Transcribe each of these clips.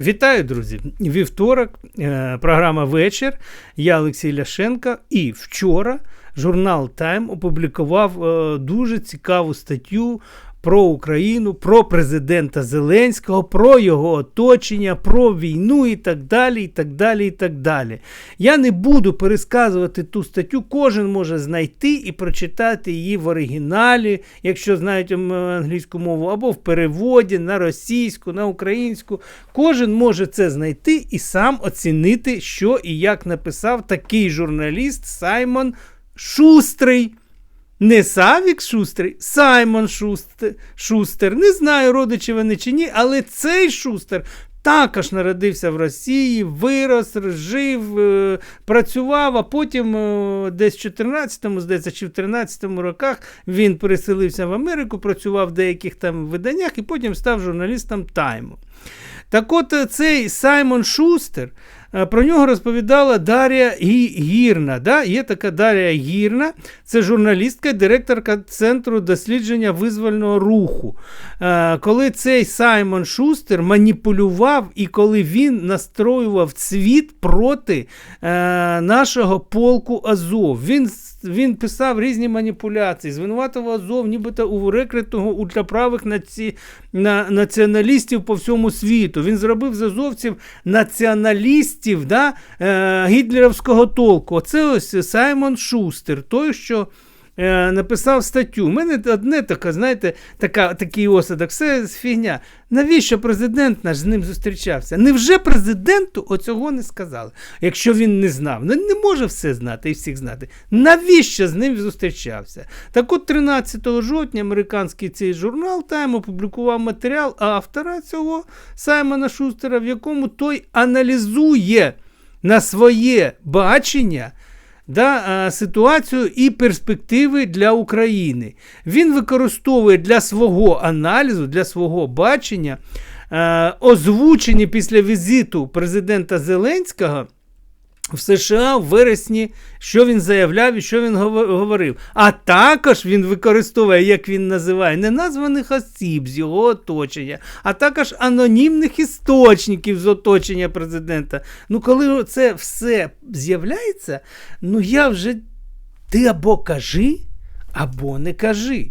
Вітаю, друзі! Вівторок, е, програма Вечір. Я Олексій Ляшенко. І вчора журнал Time опублікував е, дуже цікаву статтю про Україну, про президента Зеленського, про його оточення, про війну і так далі. і так далі, і так далі. Я не буду пересказувати ту статтю, кожен може знайти і прочитати її в оригіналі, якщо знають англійську мову, або в переводі на російську, на українську. Кожен може це знайти і сам оцінити, що і як написав такий журналіст Саймон Шустрий. Не Савік Шустрий, Саймон Шустер. Шустер. Не знаю, родичі вони чи ні, але цей Шустер також народився в Росії, вирос, жив, е, працював, а потім е, десь в 14-му, здається, чи в 13-му роках він переселився в Америку, працював в деяких там виданнях і потім став журналістом Тайму. Так от е, цей Саймон Шустер. Е, про нього розповідала Дар'я Гірна. Да? Є така Дар'я Гірна, це журналістка, директорка Центру дослідження визвольного руху. Е, коли цей Саймон Шустер маніпулював і коли він настроював світ проти нашого полку Азов. Він він писав різні маніпуляції, звинуватив Азов, нібито у рекрутингу ультраправих наці... на... націоналістів по всьому світу. Він зробив з азовців націоналістів да, е... гітлерівського толку. Оце ось Саймон Шустер, той, що. Е, написав статтю. У мене одне таке, знаєте, така, такий осадок, все фігня. Навіщо президент наш з ним зустрічався? Невже президенту оцього не сказали? Якщо він не знав, не, не може все знати і всіх знати. Навіщо з ним зустрічався? Так от 13 жовтня американський цей журнал Time опублікував матеріал автора цього Саймона Шустера, в якому той аналізує на своє бачення да, ситуацію і перспективи для України. Він використовує для свого аналізу, для свого бачення, озвучені після візиту президента Зеленського в США в вересні, що він заявляв і що він говорив. А також він використовує, як він називає, неназваних осіб з його оточення, а також анонімних істочників з оточення президента. Ну, коли це все з'являється, ну я вже ти або кажи, або не кажи.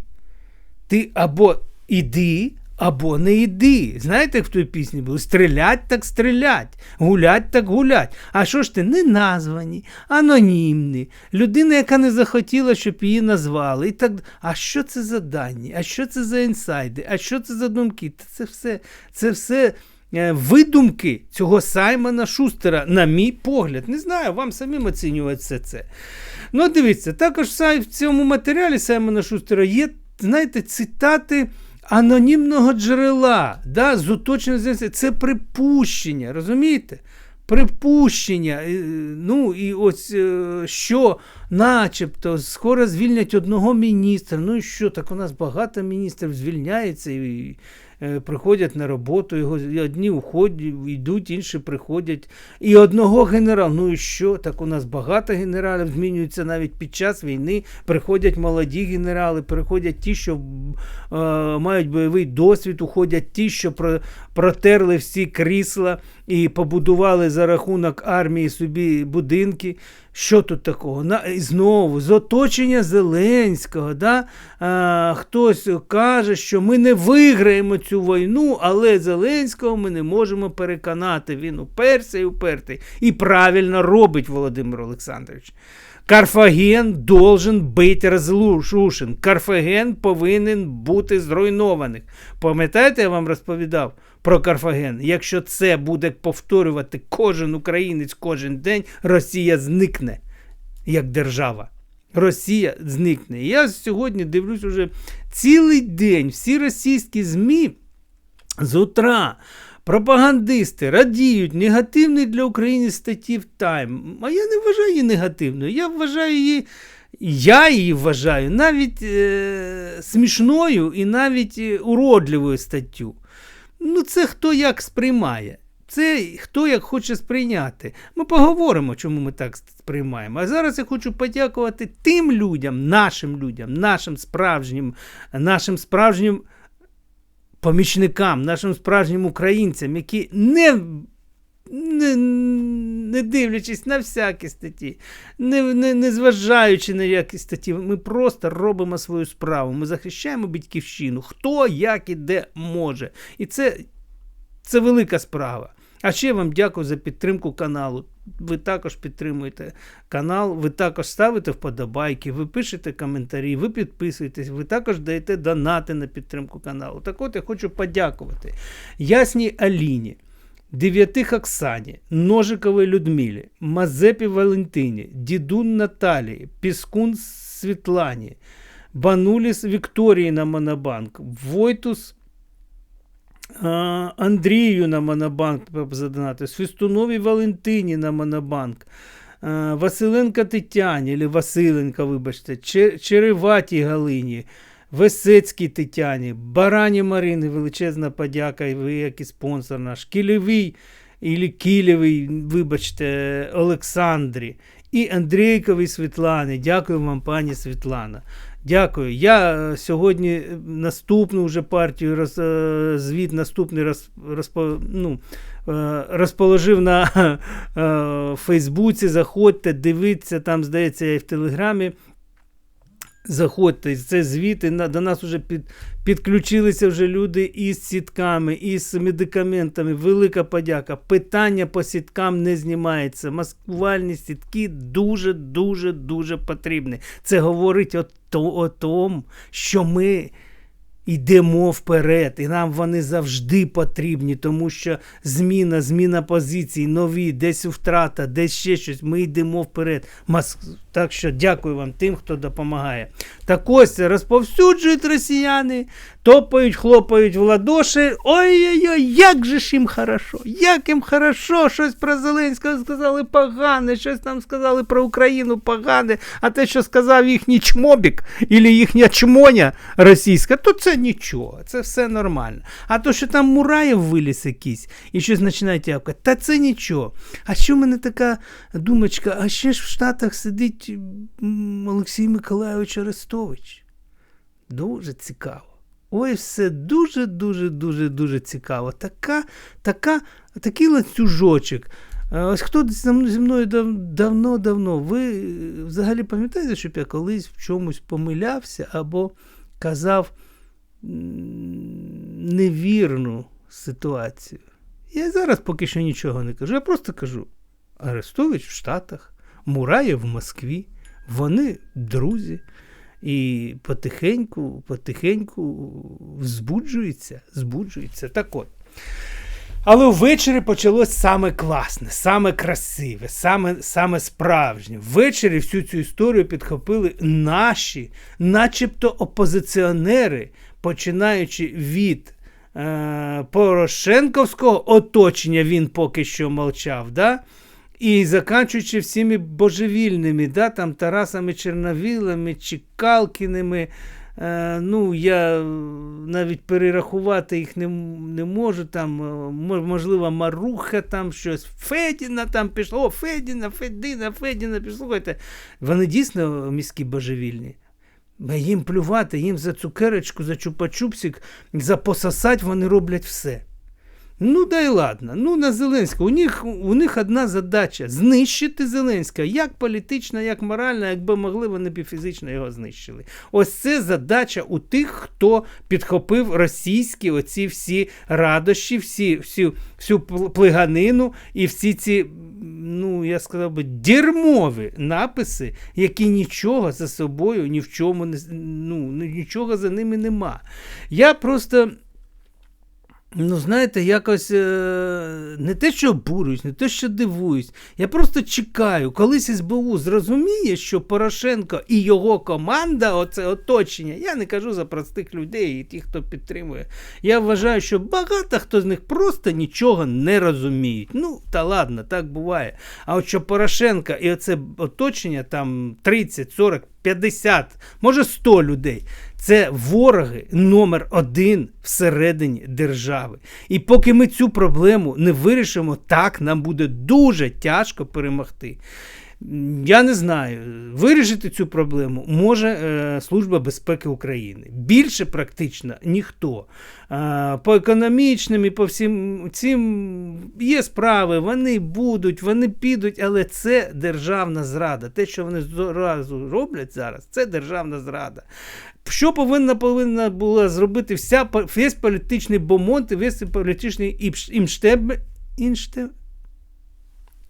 Ти або іди, або не йди. Знаєте, як в той пісні було? Стрілять так стрілять, гулять так гулять. А що ж ти не названі, анонімні, людина, яка не захотіла, щоб її назвали. І так... А що це за дані? А що це за інсайди? А що це за думки? Це все, це все. Е, видумки цього Саймона Шустера, на мій погляд, не знаю, вам самим оцінювати все це. Ну, дивіться, також в цьому матеріалі Саймона Шустера є, знаєте, цитати анонімного джерела, да, з уточнення це припущення, розумієте? Припущення, ну і ось е, що, начебто, скоро звільнять одного міністра. Ну і що, так у нас багато міністрів звільняється і Е, приходять на роботу, його одні уходять, йдуть, інші приходять. І одного генерала, ну і що? Так у нас багато генералів змінюються навіть під час війни. Приходять молоді генерали, приходять ті, що е, мають бойовий досвід, уходять ті, що про, протерли всі крісла і побудували за рахунок армії собі будинки. Що тут такого? На, Знову з оточення Зеленського. Да? А, Хтось каже, що ми не виграємо цю війну, але Зеленського ми не можемо переконати. Він уперся і упертий. І правильно робить Володимир Олександрович. Карфаген должен бути розрушен. Карфаген повинен бути зруйнований. Пам'ятаєте, я вам розповідав про Карфаген? Якщо це буде повторювати кожен українець кожен день, Росія зникне як держава. Росія зникне. Я сьогодні дивлюсь уже цілий день всі російські ЗМІ з утра. Пропагандисти радіють негативний для України статті в Тайм. А я не вважаю її негативною. Я вважаю її, я її вважаю навіть е, смішною і навіть е, уродливою статтю. Ну, це хто як сприймає. Це хто як хоче сприйняти. Ми поговоримо, чому ми так сприймаємо. А зараз я хочу подякувати тим людям, нашим людям, нашим справжнім, нашим справжнім помічникам, нашим справжнім українцям, які не не, не дивлячись на всякі статті, не, не, не зважаючи на які статті, ми просто робимо свою справу. Ми захищаємо батьківщину, хто як і де може. І це, це велика справа. А ще вам дякую за підтримку каналу. Ви також підтримуєте канал, ви також ставите вподобайки, ви пишете коментарі, ви підписуєтесь, ви також даєте донати на підтримку каналу. Так от я хочу подякувати Ясній Аліні. Дев'ятих Оксані, Ножиковій Людмилі, Мазепі Валентині, Дідун Наталії, Піскун Світлані, Бануліс Вікторії на Монобанк, Войтус Андрію на Монобанк задонати, Свистуновій Валентині на Монобанк, Василенка Тетяні, Василенка, вибачте, Череватій Галині. Весецькій Тетяні, Барані Марині, величезна подяка, і ви як і спонсор наш, Кілєвий, ілі Кілєвий, вибачте, Олександрі і Андрійковій Світлані. Дякую вам, пані Світлана. Дякую. Я е, сьогодні е, наступну вже партію роз, е, звіт наступний роз, розпо, ну, розположив на Фейсбуці. Заходьте, дивіться, там, здається, я і в Телеграмі. Заходьте, це звіти. До нас вже під, підключилися вже люди із сітками, із медикаментами. Велика подяка. Питання по сіткам не знімається. Маскувальні сітки дуже, дуже, дуже потрібні. Це говорить о, о тому, що ми. Йдемо вперед, і нам вони завжди потрібні, тому що зміна, зміна позицій, нові, десь втрата, десь ще щось. Ми йдемо вперед. Мас... Так що дякую вам тим, хто допомагає. Так ось розповсюджують росіяни, топають, хлопають в ладоші. Ой-ой-ой, як же ж їм хорошо, як їм хорошо, щось про Зеленського сказали погане, щось там сказали про Україну погане, а те, що сказав їхній чмобік, або їхня чмоня російська, то це нічого, це все нормально. А то, що там Мураєв виліз якийсь і щось починає тявкати, та це нічого. А що в мене така думочка, а ще ж в Штатах сидить м, Олексій Миколайович Арестович. Дуже цікаво. Ой, все дуже, дуже, дуже, цікаво. Така, така, такий ланцюжочок. Ось хто зі мною давно-давно, ви е, взагалі пам'ятаєте, щоб я колись в чомусь помилявся або казав невірну ситуацію? Я зараз поки що нічого не кажу. Я просто кажу: Арестович в Штатах, Мураєв в Москві, вони друзі. І потихеньку, потихеньку збуджується, збуджується. Так от. Але ввечері почалось саме класне, саме красиве, саме, саме справжнє. Ввечері всю цю історію підхопили наші, начебто опозиціонери, починаючи від е, Порошенковського оточення, він поки що мовчав. Да? І заканчуючи всіми божевільними, да, там Тарасами Черновілами, Чекалкіними. Е, ну, я навіть перерахувати їх не, не можу. Там, е, можливо, Маруха, там щось, Федіна там пішло. О, Федіна, Федіна, Федіна, пішло. Вони дійсно міські божевільні. Їм плювати, їм за цукерочку, за чупа-чупсик, за пососать вони роблять все. Ну да й ладно. Ну на Зеленського. У них, у них одна задача знищити Зеленського. Як політично, як морально, якби могли, вони б фізично його знищили. Ось це задача у тих, хто підхопив російські оці всі радощі, всі, всю, всю пл- плиганину і всі ці, ну я сказав би, дерьмові написи, які нічого за собою ні в чому не ну, нічого за ними нема. Я просто. Ну, знаєте, якось е, не те, що обурююсь, не те, що дивуюсь. Я просто чекаю, колись СБУ зрозуміє, що Порошенко і його команда, оце оточення, я не кажу за простих людей і тих, хто підтримує. Я вважаю, що багато хто з них просто нічого не розуміють. Ну, та ладно, так буває. А от що Порошенка і оце оточення, там 30, 40, 50, може 100 людей. Це вороги номер один всередині держави. І поки ми цю проблему не вирішимо, так нам буде дуже тяжко перемогти. Я не знаю, вирішити цю проблему може е, Служба безпеки України. Більше практично ніхто. Е, по економічним і по всім цим є справи, вони будуть, вони підуть, але це державна зрада. Те, що вони зразу роблять зараз, це державна зрада. Що повинна повинна була зробити вся весь політичний бомонт і весь політичний імштеб, інштеб,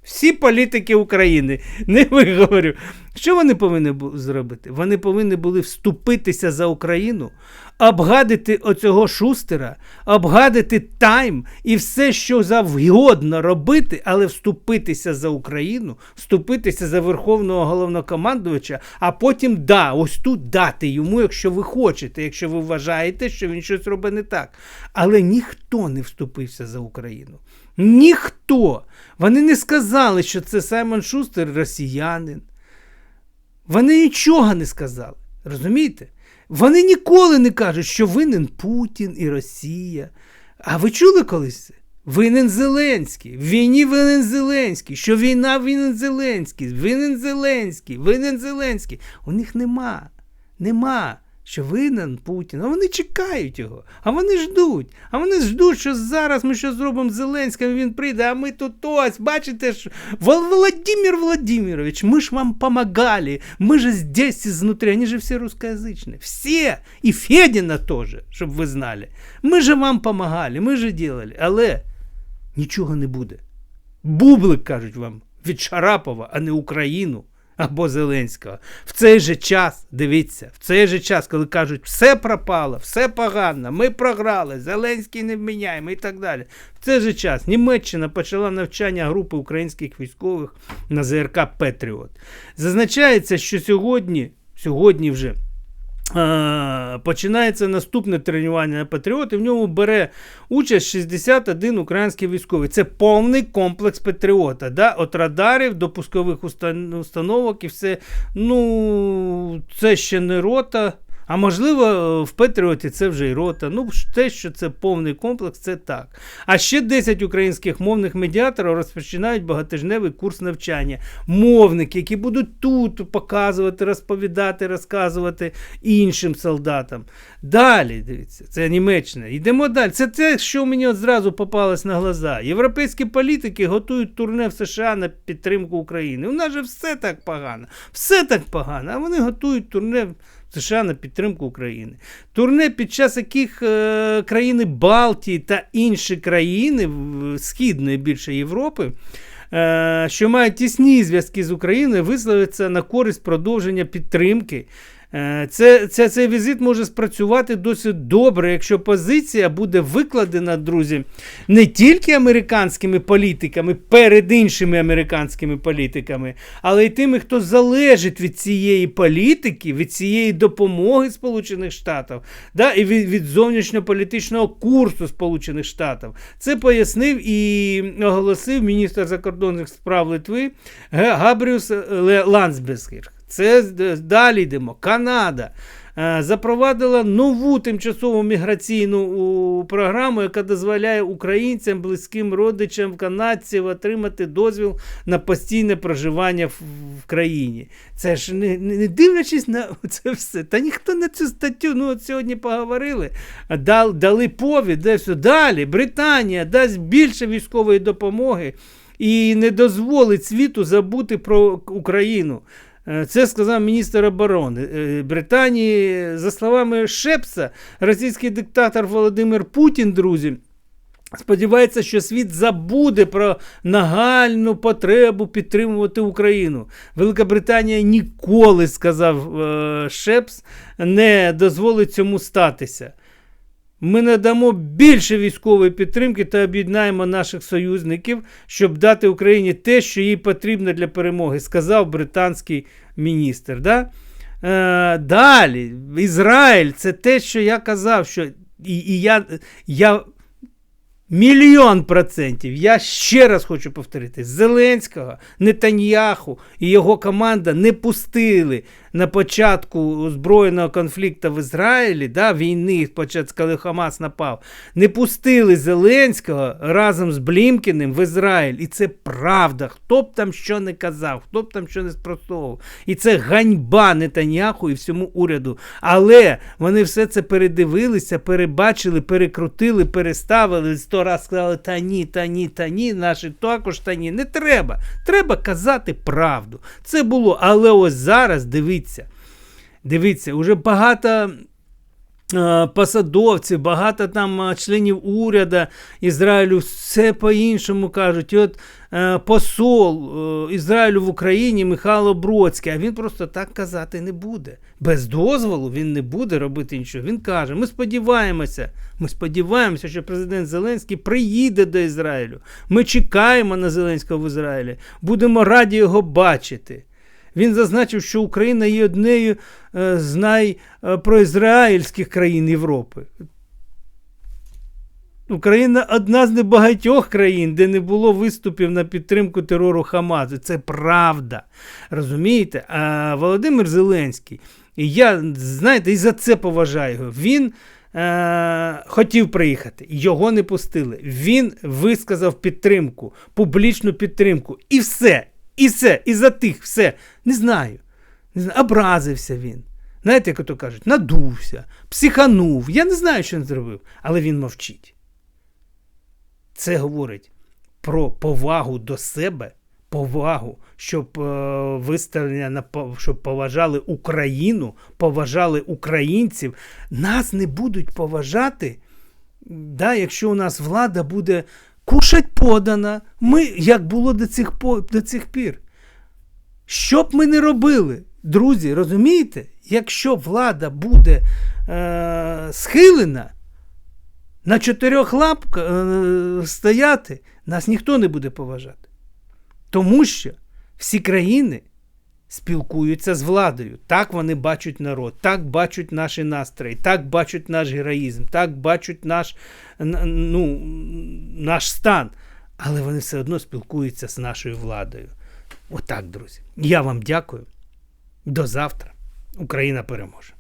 всі політики України, не виговорю. Що вони повинні бу- зробити? Вони повинні були вступитися за Україну, обгадити оцього шустера, обгадити тайм і все, що завгодно робити, але вступитися за Україну, вступитися за Верховного головнокомандувача, а потім да, ось тут дати йому, якщо ви хочете, якщо ви вважаєте, що він щось робить не так. Але ніхто не вступився за Україну. Ніхто. Вони не сказали, що це Саймон Шустер росіянин. Вони нічого не сказали. Розумієте? Вони ніколи не кажуть, що винен Путін і Росія. А ви чули колись це? Винен Зеленський. В війні винен Зеленський. Що війна винен Зеленський. Винен Зеленський. Винен Зеленський. У них нема. Нема Що винен Путін, а вони чекають його, а вони ждуть. А вони ждуть, що зараз ми що зробимо з Зеленським, він прийде, а ми тут ось, бачите, що Вол- Владимир Владимирович, мы ж вам помогали, мы же здесь изнутри, они же все русскоязычные, все, и Федина тоже, щоб ви знали. Ми же вам помогали, ми же делали, але нічого не буде. Бублик, кажуть вам, від Шарапова, а не Україну або Зеленського. В цей же час, дивіться, в цей же час, коли кажуть, все пропало, все погано, ми програли, Зеленський не вміняємо і так далі. В цей же час Німеччина почала навчання групи українських військових на ЗРК Петріот. Зазначається, що сьогодні, сьогодні вже. Е, Починається наступне тренування на Патріот, і в ньому бере участь 61 український військовий. Це повний комплекс Патріота. Да? От радарів до пускових установок і все. Ну, це ще не рота. А можливо, в Патріоті це вже й рота. Ну, те, що це повний комплекс, це так. А ще 10 українських мовних медіаторів розпочинають багатижневий курс навчання. Мовники, які будуть тут показувати, розповідати, розказувати іншим солдатам. Далі, дивіться, це Німеччина. Йдемо далі. Це те, що мені от зразу попалось на глаза. Європейські політики готують турне в США на підтримку України. У нас же все так погано. Все так погано. А вони готують турне США на підтримку України. Турне, під час яких е, країни Балтії та інші країни Східної більше Європи. е, Що мають тісні зв'язки з Україною, висловиться на користь продовження підтримки. Е, Це, це, цей візит може спрацювати досить добре, якщо позиція буде викладена, друзі, не тільки американськими політиками перед іншими американськими політиками, але й тими, хто залежить від цієї політики, від цієї допомоги Сполучених Штатів, да, і від, від зовнішньополітичного курсу Сполучених Штатів. Це пояснив і оголосив міністр закордонних справ Литви Габріус Ландсбергер. Це далі йдемо. Канада е, запровадила нову тимчасову міграційну програму, яка дозволяє українцям, близьким родичам канадців отримати дозвіл на постійне проживання в, країні. Це ж не, не дивлячись на це все. Та ніхто на цю статтю, ну от сьогодні поговорили, дал, дали повід, де все. Далі Британія дасть більше військової допомоги і не дозволить світу забути про Україну. Е, Це сказав міністр оборони е, Британії. За словами Шепса, російський диктатор Володимир Путін, друзі. Сподівається, що світ забуде про нагальну потребу підтримувати Україну. Велика Британія ніколи, сказав е, Шепс, не дозволить цьому статися. Ми надамо більше військової підтримки та об'єднаємо наших союзників, щоб дати Україні те, що їй потрібно для перемоги, сказав британський міністр. Да? Е, далі, Ізраїль, це те, що я казав, що і, і я, я Мільйон процентів. Я ще раз хочу повторити: Зеленського, Нетаньяху і його команда не пустили на початку озброєного конфлікту в Ізраїлі, да, війни, коли Хамас напав. Не пустили Зеленського разом з Блімкіним в Ізраїль. І це правда. Хто б там що не казав, хто б там що не спростовував. І це ганьба Нетаньяху і всьому уряду. Але вони все це передивилися, перебачили, перекрутили, переставили. Сто раз сказали, та ні, та ні, та ні, наші також та ні. Не треба. Треба казати правду. Це було. Але ось зараз дивіться. Дивіться, уже багато. Е, Посадовців, багато там е, членів уряду Ізраїлю все по-іншому кажуть. І от е, посол Ізраїлю в Україні Михайло Бродський, а він просто так казати не буде. Без дозволу він не буде робити нічого. Він каже: ми сподіваємося, ми сподіваємося, що президент Зеленський приїде до Ізраїлю. Ми чекаємо на Зеленського в Ізраїлі, будемо раді його бачити. Він зазначив, що Україна є однією е, з найпроізраїльських країн Європи. Україна одна з небагатьох країн, де не було виступів на підтримку терору Хамазу. Це правда. Розумієте? А Володимир Зеленський, і я, знаєте, і за це поважаю його. Він е, хотів приїхати, його не пустили. Він висказав підтримку, публічну підтримку. І все. І все, і затих, все. Не знаю. Не знаю. Образився він. Знаєте, як ото кажуть, надувся, психанув. Я не знаю, що він зробив, але він мовчить. Це говорить про повагу до себе, повагу, щоб е, виставлення на щоб поважали Україну, поважали українців. Нас не будуть поважати, да, якщо у нас влада буде кушать подана, ми, як було до цих, до цих пір. Що б ми не робили, друзі, розумієте? Якщо влада буде е, схилена, на чотирьох лапках е, стояти, нас ніхто не буде поважати. Тому що всі країни спілкуються з владою. Так вони бачать народ, так бачать наші настрої, так бачать наш героїзм, так бачать наш, ну, наш стан. Але вони все одно спілкуються з нашою владою. Отак, друзі. Я вам дякую. До завтра. Україна переможе.